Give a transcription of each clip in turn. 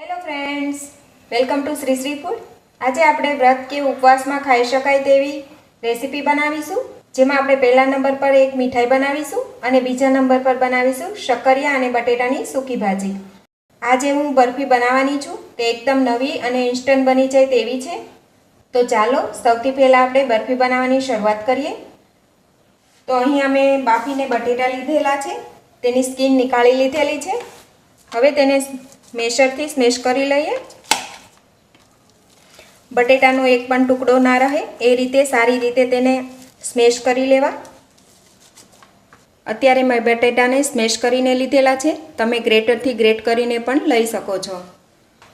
Hello friends welcome to Shri Shri food આજે આપણે વ્રત કે ઉપવાસમાં ખાઈ શકાય તેવી રેસીપી બનાવીશું, જેમાં આપણે પહેલા નંબર પર એક મીઠાઈ બનાવીશું અને બીજા નંબર પર બનાવીશું શક્કરિયા અને બટેટાની સૂકી ભાજી. આજે હું બરફી બનાવવાની છું, તે એકદમ નવી અને ઇન્સ્ટન્ટ બની જાય તેવી છે. તો ચાલો, સૌથી પહેલાં આપણે બરફી બનાવવાની શરૂઆત કરીએ. તો અહીં અમે બાફીને બટેટા લીધેલા છે, તેની સ્કીન નીકાળી લીધેલી છે. હવે તેને મેશરથી સ્મેશ કરી લઈએ. બટેટાનો એક પણ ટુકડો ના રહે. એ રીતે, સારી રીતે તેને સ્મેશ કરી લેવા. અત્યારે મેં બટેટાને સ્મેશ કરીને લીધેલા છે. તમે ગ્રેટરથી ગ્રેટ કરીને પણ લઈ શકો છો.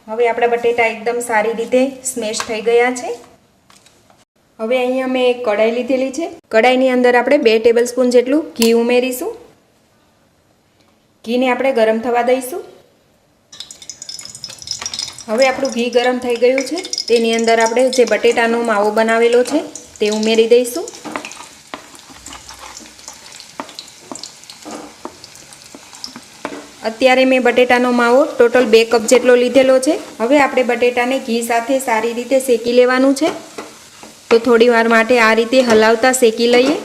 હવે આપણા બટેટા એકદમ સારી રીતે સ્મેશ થઈ ગયા છે. હવે અહીંયા મેં એક કઢાઈ લીધેલી છે. કઢાઈની અંદર આપણે બે ટેબલ સ્પૂન જેટલું ઘી ઉમેરીશું. ઘીને આપણે ગરમ થવા દઈશું. હવે આપણું ઘી ગરમ થઈ ગયું છે. તેની અંદર આપણે જે બટેટાનો માવો બનાવેલો છે, તે ઉમેરી દઈશું. અત્યારે મેં બટેટાનો માવો ટોટલ બે કપ જેટલો લીધેલો છે. હવે આપણે બટેટાને ઘી સાથે સારી રીતે શેકી લેવાનું છે. તો થોડી વાર માટે આ રીતે હલાવતા શેકી લઈએ.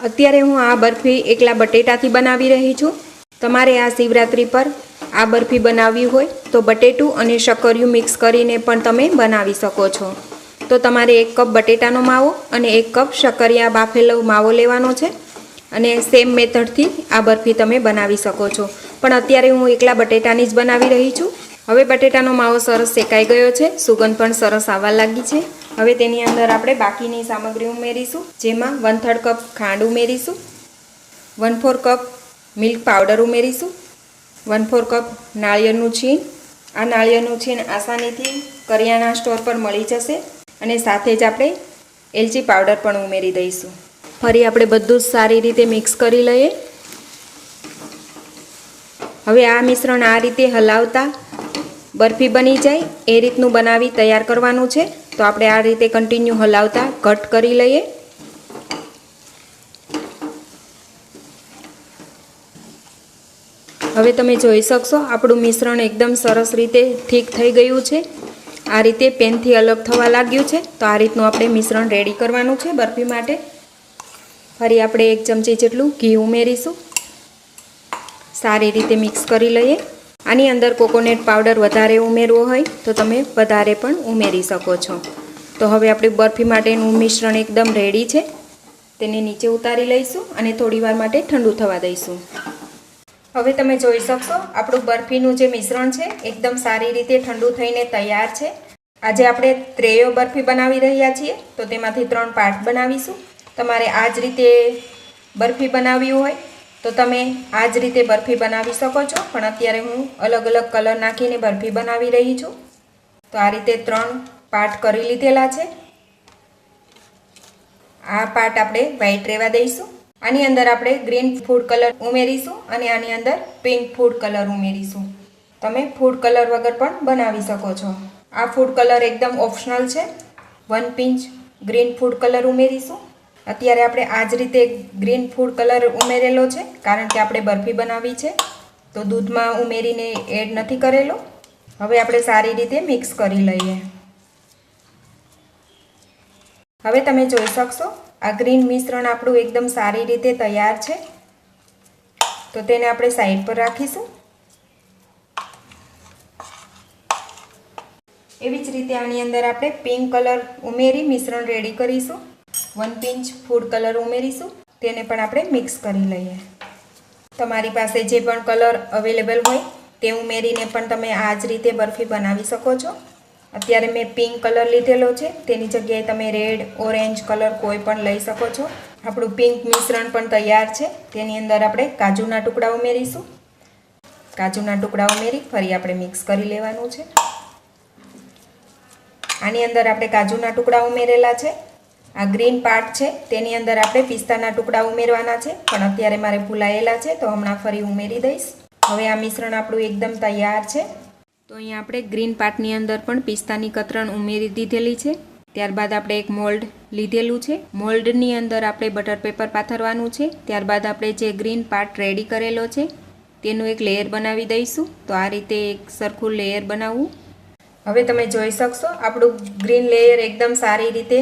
અત્યારે હું આ બરફી એકલા બટેટાથી બનાવી રહી છું. તમારે આ શિવરાત્રિ પર આ બરફી બનાવવી હોય તો બટેટું અને શક્કરિયું મિક્સ કરીને પણ તમે બનાવી શકો છો. તો તમારે એક કપ બટેટાનો માવો અને એક કપ શક્કરિયા બાફેલો માવો લેવાનો છે અને સેમ મેથડથી આ બરફી તમે બનાવી શકો છો. પણ અત્યારે હું એકલા બટેટાની જ બનાવી રહી છું. હવે બટેટાનો માવો સરસ શેકાઈ ગયો છે. સુગંધ પણ સરસ આવવા લાગી છે. હવે તેની અંદર આપણે બાકીની સામગ્રી ઉમેરીશું, જેમાં વન થર્ડ કપ ખાંડ ઉમેરીશું one four cup milk powder ઉમેરીશું વન ફોર કપ નાળિયેરનું છીણ. આ નાળિયેરનું છીણ આસાનીથી કરિયાણા સ્ટોર પર મળી જશે અને સાથે જ આપણે એલચી પાવડર પણ ઉમેરી દઈશું. ફરી આપણે બધું જ સારી રીતે મિક્સ કરી લઈએ. હવે આ મિશ્રણ આ રીતે હલાવતા બરફી બની જાય, એ રીતનું બનાવી તૈયાર કરવાનું છે. તો આપણે આ રીતે કન્ટિન્યુ હલાવતા, ઘટ કરી લઈએ. હવે તમે જોઈ શકશો, આપણું મિશ્રણ એકદમ સરસ રીતે ઠીક થઈ ગયું છે. આ રીતે પેનથી અલગ થવા લાગ્યું છે. તો આ રીતનું આપણે મિશ્રણ રેડી કરવાનું છે બરફી માટે. ફરી આપણે એક ચમચી જેટલું ઘી ઉમેરીશું. સારી રીતે મિક્સ કરી લઈએ. આની અંદર કોકોનટ પાવડર વધારે ઉમેરવો હોય તો તમે વધારે પણ ઉમેરી શકો છો. તો હવે આપણે બરફી માટેનું મિશ્રણ એકદમ રેડી છે. તેને નીચે ઉતારી લઈશું અને થોડી વાર માટે ઠંડુ થવા દઈશું. હવે તમે જોઈ શકશો, આપણું બરફીનું જે મિશ્રણ છે, એકદમ સારી રીતે ઠંડુ થઈને તૈયાર છે. આજે આપણે ત્રેયો બરફી બનાવી રહ્યા છીએ, તો તેમાંથી ત્રણ પાર્ટ બનાવીશું. તમારે આ જ રીતે બરફી બનાવવી હોય, તો તમે આ જ રીતે બરફી બનાવી શકો છો, પણ અત્યારે હું અલગ અલગ કલર નાખીને બરફી બનાવી રહી છું. તો આ રીતે ત્રણ પાર્ટ કરી લીધેલા છે. આ પાર્ટ આપણે વ્હાઈટ રહેવા દઈશું. આની અંદર આપણે ગ્રીન ફૂડ કલર ઉમેરીશું અને આની અંદર પિંક ફૂડ કલર ઉમેરીશું. તમે ફૂડ કલર વગર પણ બનાવી શકો છો. આ ફૂડ કલર એકદમ ઓપ્શનલ છે. One pinch green food colour ઉમેરીશું. અત્યારે આપણે આ જ રીતે ગ્રીન ફૂડ કલર ઉમેરેલો છે, કારણ કે આપણે બરફી બનાવી છે. તો દૂધમાં ઉમેરીને એડ નથી કરેલો. હવે આપણે સારી રીતે મિક્સ કરી લઈએ. હવે તમે જોઈ શકશો આ ગ્રીન મિશ્રણ આપણું એકદમ સારી રીતે તૈયાર છે. તો તેને આપણે સાઈડ પર રાખીશું. એવી જ રીતે આની અંદર આપણે પિંક કલર ઉમેરી મિશ્રણ રેડી કરીશું. વન પિંચ ફૂડ કલર ઉમેરીશું. તેને પણ આપણે મિક્સ કરી લઈએ. તમારી પાસે જે પણ કલર અવેલેબલ હોય તે ઉમેરીને પણ તમે આ જ રીતે બરફી બનાવી શકો છો. અત્યારે મેં પિંક કલર લીધેલો છે. તેની જગ્યાએ તમે રેડ, ઓરેન્જ કલર કોઈ પણ લઈ શકો છો. આપણું પિંક મિશ્રણ પણ તૈયાર છે. તેની અંદર આપણે કાજુના ટુકડા ઉમેરીશું. કાજુના ટુકડા ઉમેરી ફરી આપણે મિક્સ કરી લેવાનું છે. આની અંદર આપણે કાજુના ટુકડા ઉમેરેલા છે. આ ગ્રીન પાર્ટ છે. તેની અંદર આપણે પિસ્તાના ટુકડા ઉમેરવાના છે. પણ અત્યારે મારે ભૂલાયેલા છે, તો હમણાં ફરી ઉમેરી દઈશ. હવે આ મિશ્રણ આપણું એકદમ તૈયાર છે. તો અહીંયા આપણે ગ્રીન પાર્ટની અંદર પણ પિસ્તાની કતરણ ઉમેરી દીધેલી છે. ત્યારબાદ આપણે એક મોલ્ડ લીધેલું છે. મોલ્ડની અંદર આપણે બટર પેપર પાથરવાનું છે. ત્યારબાદ આપણે જે ગ્રીન પાર્ટ રેડી કરેલો છે, તેનું એક લેયર બનાવી દઈશું. તો આ રીતે એક સરખું લેયર બનાવવું. હવે તમે જોઈ શકશો, આપણું ગ્રીન લેયર એકદમ સારી રીતે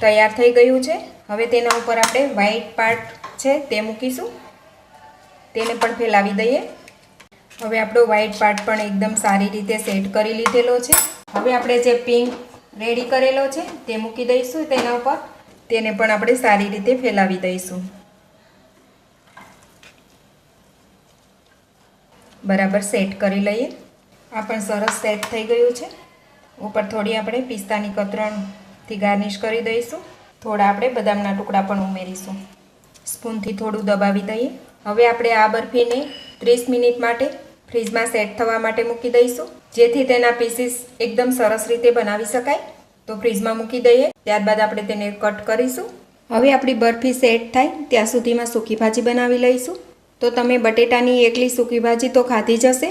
તૈયાર થઈ ગયું છે. હવે તેના ઉપર આપણે વ્હાઈટ પાર્ટ છે, તે મૂકીશું. તેને પણ ફેલાવી દઈએ. હવે આપણો વ્હાઈટ પાર્ટ પણ એકદમ સારી રીતે સેટ કરી લીધેલો છે. હવે આપણે જે પિંક રેડી કરેલો છે, તે મૂકી દઈશું તેના ઉપર. તેને પણ આપણે સારી રીતે ફેલાવી દઈશું. બરાબર સેટ કરી લઈએ. આ પણ સરસ સેટ થઈ ગયું છે. ઉપર થોડી આપણે પિસ્તાની કતરણથી ગાર્નિશ કરી દઈશું. થોડા આપણે બદામના ટુકડા પણ ઉમેરીશું. સ્પૂનથી થોડું દબાવી દઈએ. હવે આપણે આ બરફીને ત્રીસ મિનિટ માટે ફ્રીજમાં સેટ થવા માટે મૂકી દઈશું. જેથી તેના પીસીસ એકદમ સરસ રીતે બનાવી શકાય. તો ફ્રીજમાં મૂકી દઈએ. ત્યારબાદ આપણે તેને કટ કરીશું. હવે આપણી બરફી સેટ થાય. ત્યાં સુધીમાં સૂકી ભાજી બનાવી લઈશું. તો તમે બટેટાની એકલી સૂકી ભાજી તો ખાધી જ હશે.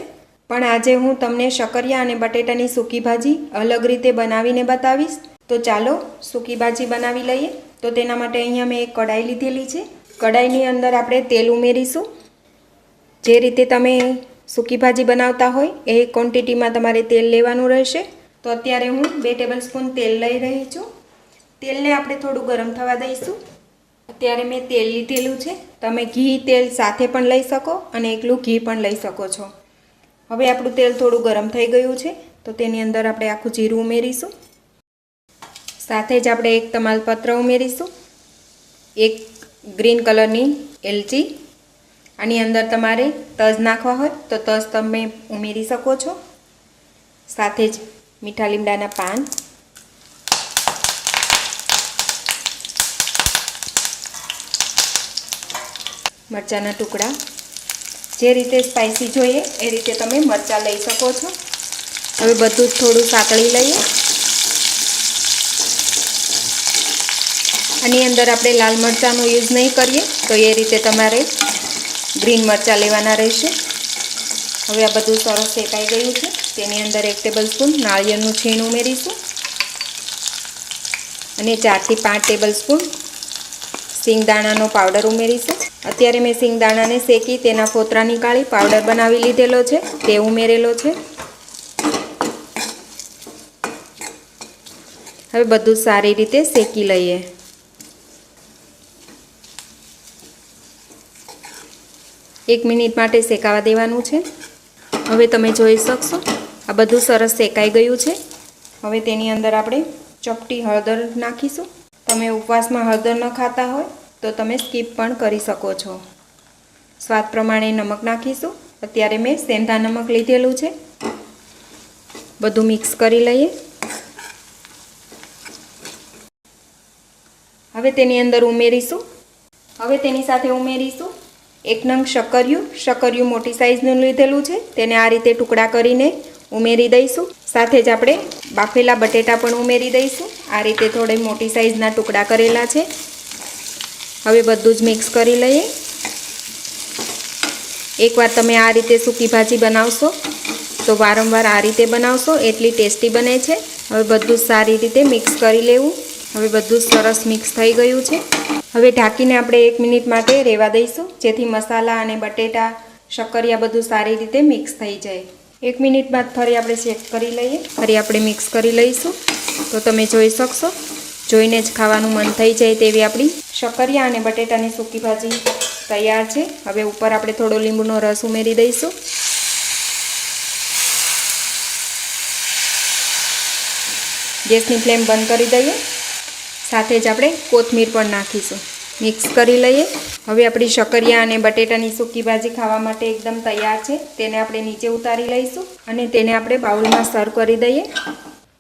પણ આજે હું તમને શકરિયા અને બટેટાની સૂકી ભાજી અલગ રીતે બનાવીને બતાવીશ. તો ચાલો સૂકી ભાજી બનાવી લઈએ. તો તેના માટે અહીંયા મેં એક કઢાઈ લીધેલી છે. કઢાઈની અંદર આપણે તેલ ઉમેરીશું. જે રીતે તમે સૂકી ભાજી બનાવતા હોય, એ ક્વોન્ટિટીમાં તમારે તેલ લેવાનું રહેશે. તો અત્યારે હું બે ટેબલ સ્પૂન તેલ લઈ રહી છું. તેલને આપણે થોડું ગરમ થવા દઈશું. અત્યારે મેં તેલ લીધેલું છે. તમે ઘી તેલ સાથે પણ લઈ શકો અને એકલું ઘી પણ લઈ શકો છો. હવે આપણું તેલ થોડું ગરમ થઈ ગયું છે, તો તેની અંદર આપણે આખું જીરું ઉમેરીશું. સાથે જ આપણે એક તમાલપત્ર ઉમેરીશું. એક ગ્રીન કલરની એલચી. આની અંદર તમારે તજ નાખવા હોય તો તજ તમે ઉમેરી શકો છો. સાથે જ મીઠા લીમડાના પાન. મરચાંના ટુકડા. જે રીતે સ્પાઇસી જોઈએ એ રીતે તમે મરચાં લઈ શકો છો. હવે બધું થોડું સાતળી લઈએ. આની અંદર આપણે લાલ મરચાંનો યુઝ નહીં કરીએ તો એ રીતે તમારે ગ્રીન મરચાં લેવાના રહેશે. હવે આ બધું સરસ શેકાઈ ગયું છે. તેની અંદર એક ટેબલ સ્પૂન નાળિયેરનું છીણ ઉમેરીશું. અને ચારથી પાંચ ટેબલ સ્પૂન સિંગદાણાનો પાવડર ઉમેરીશું. અત્યારે મેં સિંગદાણાને શેકી તેના ફોતરા નીકાળી પાવડર બનાવી લીધેલો છે. તે ઉમેરેલો છે. હવે બધું સારી રીતે શેકી લઈએ. એક મિનિટ માટે શેકાવા દેવાનું છે. હવે તમે જોઈ શકશો, આ બધું સરસ શેકાઈ ગયું છે. હવે તેની અંદર આપણે ચપટી હળદર નાખીશું. તમે ઉપવાસમાં હળદર ન ખાતા હોય, તો તમે સ્કીપ પણ કરી શકો છો. સ્વાદ પ્રમાણે નમક નાખીશું. અત્યારે મેં સેંધા નમક લીધેલું છે. બધું મિક્સ કરી લઈએ. હવે તેની અંદર ઉમેરીશું. હવે તેની સાથે ઉમેરીશું. એક નંગ શક્કરિયું શક્કરિયું મોટી સાઈઝનું લીધેલું છે, તેને આ રીતે ટુકડા કરીને ઉમેરી દઈશું. સાથે જ આપણે બાફેલા બટેટા પણ ઉમેરી દઈશું. આ રીતે થોડે મોટી સાઈઝના ટુકડા કરેલા છે. હવે બધું જ મિક્સ કરી લઈએ. એકવાર તમે આ રીતે સૂકી ભાજી બનાવશો, તો વારંવાર આ રીતે બનાવશો, એટલી ટેસ્ટી બને છે. હવે બધું સારી રીતે મિક્સ કરી લેવું. હવે બધું સરસ મિક્સ થઈ ગયું છે. હવે ઢાંકીને આપણે એક મિનિટ માટે રહેવા દઈશું, જેથી મસાલા અને બટેટા, શક્કરિયા બધું સારી રીતે મિક્સ થઈ જાય. એક મિનિટ બાદ ફરી આપણે ચેક કરી લઈએ. ફરી આપણે મિક્સ કરી લઈશું. તો તમે જોઈ શકશો. જોઈને જ ખાવાનું મન થઈ જાય તેવી આપણી શક્કરિયા અને બટેટાની સૂકી ભાજી તૈયાર છે. હવે ઉપર આપણે થોડો લીંબુનો રસ ઉમેરી દઈશું. ગેસની ફ્લેમ બંધ કરી દઈએ. સાથે જ આપણે કોથમીર પણ નાખીશું. મિક્સ કરી લઈએ. હવે આપણી શકરિયા અને બટેટાની સૂકી ભાજી ખાવા માટે એકદમ તૈયાર છે. તેને આપણે નીચે ઉતારી લઈશું અને તેને આપણે બાઉલમાં સર્વ કરી દઈએ.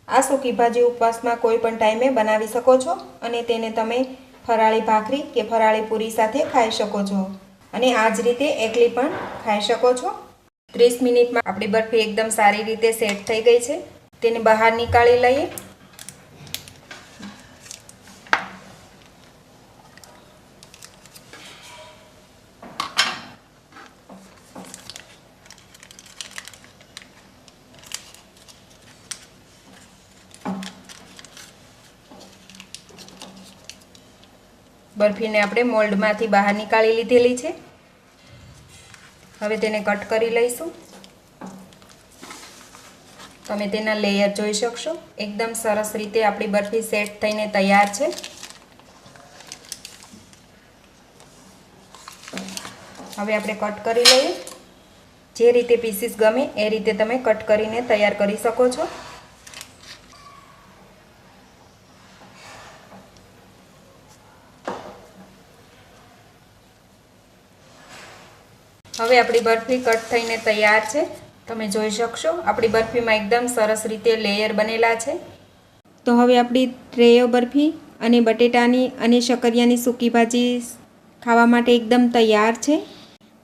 આ સૂકી ભાજી ઉપવાસમાં કોઈ પણ ટાઈમે બનાવી શકો છો અને તેને તમે ફરાળી ભાખરી કે ફરાળી પૂરી સાથે ખાઈ શકો છો. અને આ જ રીતે એકલી પણ ખાઈ શકો છો. ત્રીસ મિનિટમાં આપણી બરફી એકદમ સારી રીતે સેટ થઈ ગઈ છે. તેને બહાર નીકાળી લઈએ. બરફીને આપણે મોલ્ડમાંથી બહાર નીકાળી લીધેલી છે. હવે તેને કટ કરી લઈશું. તમે તેના લેયર જોઈ શકશો. એકદમ સરસ રીતે આપણી બરફી સેટ થઈને તૈયાર છે. હવે આપણે કટ કરી લઈએ. જે રીતે પીસીસ ગમે એ રીતે તમે કટ કરીને તૈયાર કરી શકો છો. હવે આપણી બરફી કટ થઈને તૈયાર છે. તમે જોઈ શકશો, આપણી બરફીમાં એકદમ સરસ રીતે લેયર બનેલા છે. તો હવે આપણી ટ્રેયો બરફી અને બટેટાની અને શક્કરિયાની સૂકી ભાજી ખાવા માટે એકદમ તૈયાર છે.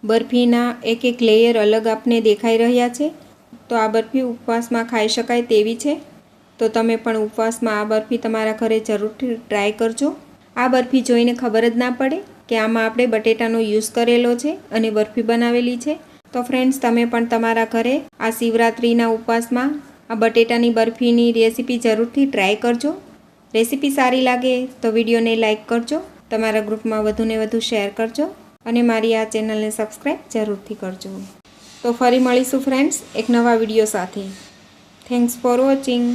બરફીના એક એક લેયર અલગ આપને દેખાઈ રહ્યા છે. તો આ બરફી ઉપવાસમાં ખાઈ શકાય તેવી છે. તો તમે પણ ઉપવાસમાં આ બરફી તમારા ઘરે જરૂરથી ટ્રાય કરજો. આ બરફી જોઈને ખબર જ ના પડે. કે આમાં આપણે બટેટાનો યુઝ કરેલો છે અને બરફી બનાવેલી છે. તો ફ્રેન્ડ્સ તમે પણ તમારા ઘરે આ શિવરાત્રિના ઉપવાસમાં આ બટેટાની બરફીની રેસીપી જરૂરથી ટ્રાય કરજો. રેસીપી સારી લાગે તો વિડીયોને લાઇક કરજો, તમારા ગ્રુપમાં વધુને વધુ શેર કરજો અને મારી આ ચેનલને સબસ્ક્રાઈબ જરૂરથી કરજો. તો ફરી મળીશું ફ્રેન્ડ્સ એક નવા વીડિયો સાથે. Thanks for watching